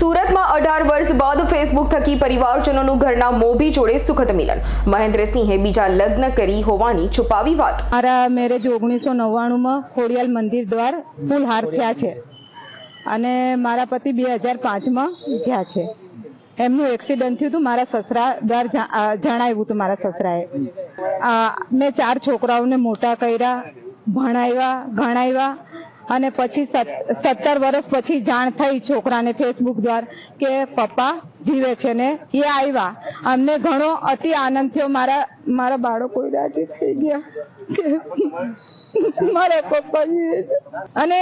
સુરતમાં અઢાર વર્ષ બાદ ફેસબુક થકી પરિવારજનોનું ઘરના મોભી જોડે સુખદ મિલન. મહેન્દ્રસિંહે બીજા લગ્ન કરી હોવાની છુપાવી વાત. મારા મેરેજ ઓગણીસો નવ્વાણુંમાં ખોડિયાલ મંદિર દ્વાર ફૂલ હાર થયા છે. અને મારા પતિ બે હજાર પાંચમાં થયા છે. એમનું એક્સિડન્ટ થયું હતું, મારા સસરા દ્વાર જણાવ્યું હતું મારા સસરાએ. મેં ચાર છોકરાઓને મોટા કર્યા, ભણાવ્યા, ગણાવ્યા અને પછી સત્તર વર્ષ પછી જાણ થઈ છોકરાને ફેસબુક દ્વારા કે પપ્પા જીવે છે ને, એ આવ્યા અમને ઘણો અતિ આનંદ થયો. મારા મારા બાળકો રાજી થઈ ગયા મારા પપ્પા અને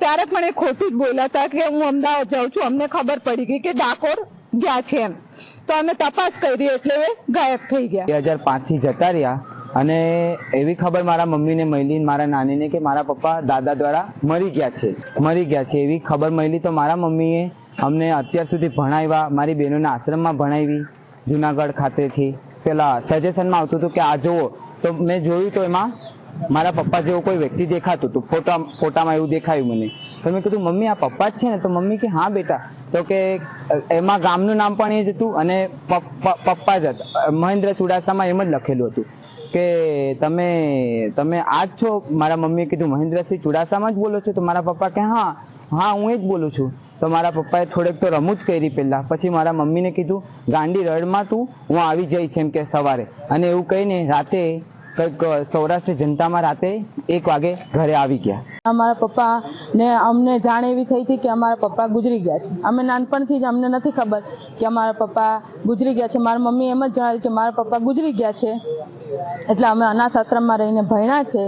ત્યારે પણ એ ખોટું જ બોલ્યા હતા કે હું અમદાવાદ જાઉં છું. અમને ખબર પડી ગઈ કે ડાકોર ગયા છે એમ. તો અમે તપાસ કરી એટલે ગાયબ થઈ ગયા. બે હજાર પાંચથી જતા રહ્યા. અને એવી ખબર મારા મમ્મીને મળી મારા નાનીને કે મારા પપ્પા દાદા દ્વારા મરી ગયા છે, મરી ગયા છે. એવી ખબર મળી તો મારા મમ્મીએ અમને અત્યાર સુધી ભણાવ્યા. મારી બહેનોના આશ્રમમાં ભણાવી જુનાગઢ ખાતેથી. પેલા સજેશનમાં આવતું હતું કે આ જુઓ, તો મેં જોયું તો એમાં મારા પપ્પા જેવો કોઈ વ્યક્તિ દેખાતું હતું. ફોટા, ફોટામાં એવું દેખાયું મને. તો મેં કીધું, મમ્મી, આ પપ્પા જ છે ને? તો મમ્મી કે, હા, બેટા. તો કે, એમાં ગામનું નામ પણ એ જ હતું અને પપ્પા જ હતા. મહેન્દ્ર ચુડાસામાં એમ જ લખેલું હતું. કે તમે તમે આ જ છો? મારા મમ્મીએ કીધું, મહેન્દ્રસિંહ ચુડાસામાં જ બોલો છો? તો મારા પપ્પા કે, હા હા, હું એ જ બોલું છું. તો મારા પપ્પાએ થોડેક તો રમૂજ કરી પહેલા. પછી મારા મમ્મીને કીધું, ગાંડી રડમાં તું, હું આવી જઈશ. એમ કે સવારે. અને એવું કહીને રાતે કંઈક સૌરાષ્ટ્ર જનતામાં રાતે એક વાગે ઘરે આવી ગયા. અમારા પપ્પા ને અમને જાણ એવી થઈ હતી કે અમારા પપ્પા ગુજરી ગયા છે. અમે નાનપણથી જ અમને નથી ખબર કે અમારા પપ્પા ગુજરી ગયા છે. મારા મમ્મી એમ જ જણાવ્યું કે મારા પપ્પા ગુજરી ગયા છે. એટલે અમે અનાથ આશ્રમમાં રહીને ભણ્યા છે.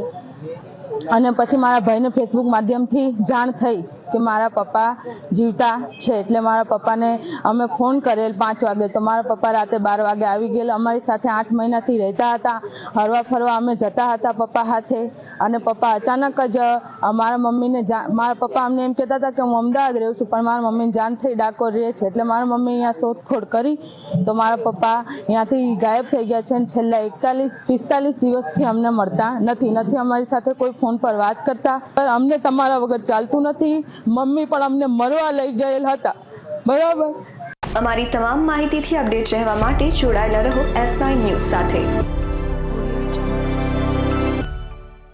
અને પછી મારા ભાઈને ફેસબુક માધ્યમથી જાણ થઈ. કે મારા પપ્પા જીવતા છે. એટલે મારા પપ્પાને અમે ફોન કરેલ પાંચ વાગે. તો મારા પપ્પા રાતે બાર વાગે આવી ગયેલા. અમારી સાથે આઠ મહિનાથી રહેતા હતા. હરવા ફરવા અમે જતા હતા પપ્પા સાથે અને પપ્પા અચાનક જ મારા મમ્મીને મારા પપ્પા અમને એમ કહેતા હતા કે હું અમદાવાદ રહું છું, પણ મારા મમ્મીને જાન થઈ ડાકોર રહે છે. એટલે મારા મમ્મી અહીંયા શોધખોળ કરી. તો મારા પપ્પા અહીંયાથી ગાયબ થઈ ગયા છે અને છેલ્લા એકતાલીસ, પિસ્તાલીસ દિવસથી અમને મળતા નથી. નથી અમારી સાથે કોઈ ફોન પર વાત કરતા. પણ અમને તમારા વગર ચાલતું નથી. મમ્મી પણ અમને મરવા લઈ ગયેલ હતા. બરાબર? અમારી તમામ માહિતીથી અપડેટ રહેવા માટે જોડાયેલા રહો એસ નાઇન ન્યૂઝ સાથે.